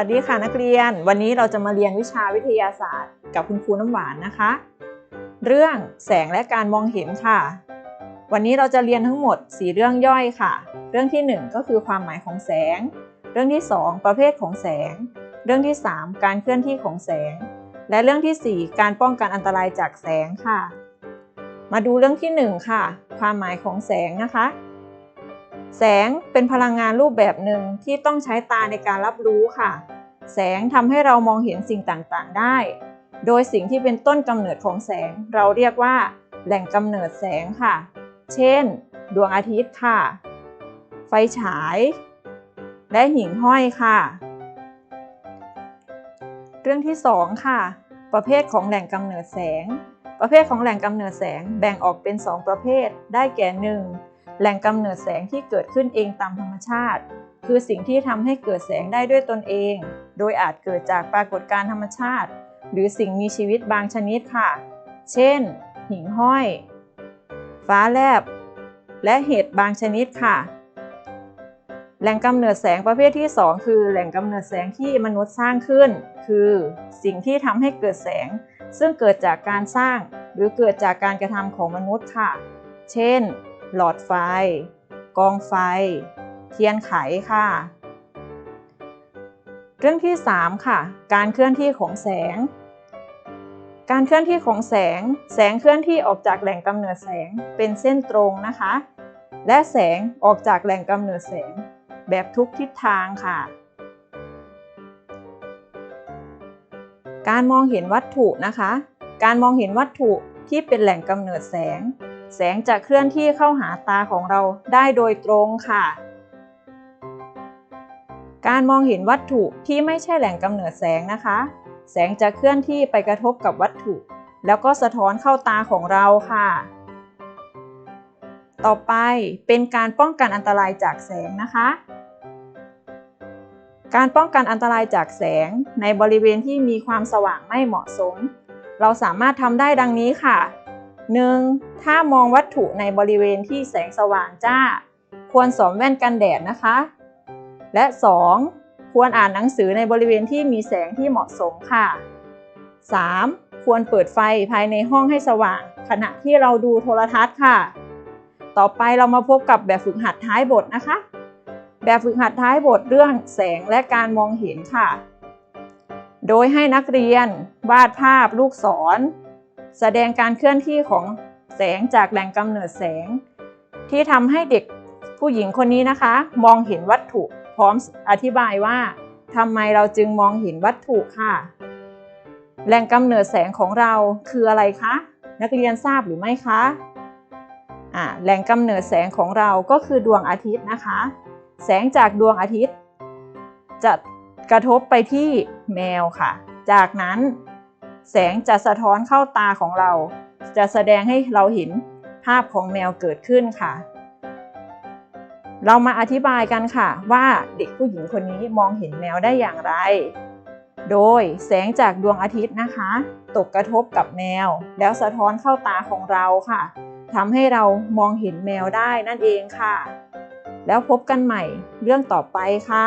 วัสดีค่ะนักเรียน วันนี้เราจะมาเรียนวิชาวิทยาศาสตร์ กับคุณครูน้ำหวานนะคะ เรื่องแสงและการมองเห็นค่ะ วันนี้เราจะเรียนทั้งหมด 4 เรื่องย่อยค่ะ เรื่องที่ 1 ก็คือความหมายของแสง เรื่องที่ 2 ประเภทของแสง เรื่องที่ 3 การเคลื่อนที่ของแสง และเรื่องทีสี่4 การป้องกันอันตรายจากแสงค่ะ มาดูเรื่องที่ 1 ค่ะ ความหมายของแสงนะคะ แสงเป็นพลังงานรูปแบบหนึ่งที่ต้องใช้ตาในการรับรู้ค่ะ แสงทำให้เรามองเห็นสิ่งต่างๆได้ โดยสิ่งที่เป็นต้นกำเนิดของแสง เราเรียกว่า แหล่งกำเนิดแสงค่ะ เช่น ดวงอาทิตย์ค่ะ ไฟฉาย และหิ่งห้อยค่ะ เรื่องที่ 2 ค่ะ ประเภทของแหล่งกำเนิดแสง ประเภทของแหล่งกำเนิดแสงแบ่งออกเป็น 2 ประเภท ได้แก่ 1. แหล่งกำเนิดแสงที่เกิดขึ้นเองตามธรรมชาติ คือสิ่งที่ทำให้เกิดแสงได้ด้วยตนเอง โดยอาจเกิดจากปรากฏการณ์ธรรมชาติ หรือสิ่งมีชีวิตบางชนิดค่ะ เช่น หิ่งห้อย ฟ้าแลบ และเห็ดบางชนิดค่ะ แหล่งกำเนิดแสงประเภทที่ 2 คือ แหล่งกำเนิดแสงที่มนุษย์สร้างขึ้น คือสิ่งที่ทำให้เกิดแสง ซึ่งเกิดจากการสร้าง หรือเกิดจากการกระทำของมนุษย์ค่ะ เช่น หลอดไฟ กองไฟ เทียนไขค่ะ เรื่องที่ 3 ค่ะ การเคลื่อนที่ของแสง การเคลื่อนที่ของแสง แสงเคลื่อนที่ออกจากแหล่งกำเนิดแสงเป็นเส้นตรงนะคะ และแสงออกจากแหล่งกำเนิดแสงแบบทุกทิศทางค่ะ การมองเห็นวัตถุนะคะ การมองเห็นวัตถุที่เป็นแหล่งกำเนิดแสง แสงจะเคลื่อนที่เข้าหาตาของเราได้โดยตรงค่ะ การมองเห็นวัตถุที่ไม่ใช่แหล่งกำเนิดแสงนะคะ แสงจะเคลื่อนที่ไปกระทบกับวัตถุ แล้วก็สะท้อนเข้าตาของเราค่ะ ต่อไปเป็นการป้องกันอันตรายจากแสงนะคะการป้องกันอันตรายจากแสงในบริเวณที่มีความสว่างไม่เหมาะสม เราสามารถทำได้ดังนี้ค่ะ 1. ถ้ามองวัตถุในบริเวณที่แสงสว่างจ้า ควรสวมแว่นกันแดดนะคะ และ 2. ควรอ่านหนังสือในบริเวณที่มีแสงที่เหมาะสมค่ะ 3. ควรเปิดไฟภายในห้องให้สว่าง ขณะที่เราดูโทรทัศน์ค่ะ ต่อไปเรามาพบกับแบบฝึกหัดท้ายบทนะคะ แบบฝึกหัดท้ายบทเรื่องแสงและการมองเห็นค่ะ โดยให้นักเรียนวาดภาพลูกศร แสดงการเคลื่อนที่ของแสงจากแหล่งกำเนิดแสง ที่ทำให้เด็กผู้หญิงคนนี้นะคะ มองเห็นวัตถุพร้อมอธิบายว่าทำไมเราจึงมองเห็นวัตถุค่ะ แหล่งกำเนิดแสงของเราคืออะไรคะนักเรียนทราบหรือไม่คะแหล่งกำเนิดแสงของเราก็คือดวงอาทิตย์นะคะ แสงจากดวงอาทิตย์ จะกระทบไปที่แมวค่ะ จากนั้น แสงจะสะท้อนเข้าตาของเรา จะแสดงให้เราเห็นภาพของแมวเกิดขึ้นค่ะ เรามาอธิบายกันค่ะ ว่าเด็กผู้หญิงคนนี้มองเห็นแมวได้อย่างไร โดยแสงจากดวงอาทิตย์นะคะ ตกกระทบกับแมว แล้วสะท้อนเข้าตาของเราค่ะทำให้เรามองเห็นแมวได้นั่นเองค่ะ แล้วพบกันใหม่เรื่องต่อไปค่ะ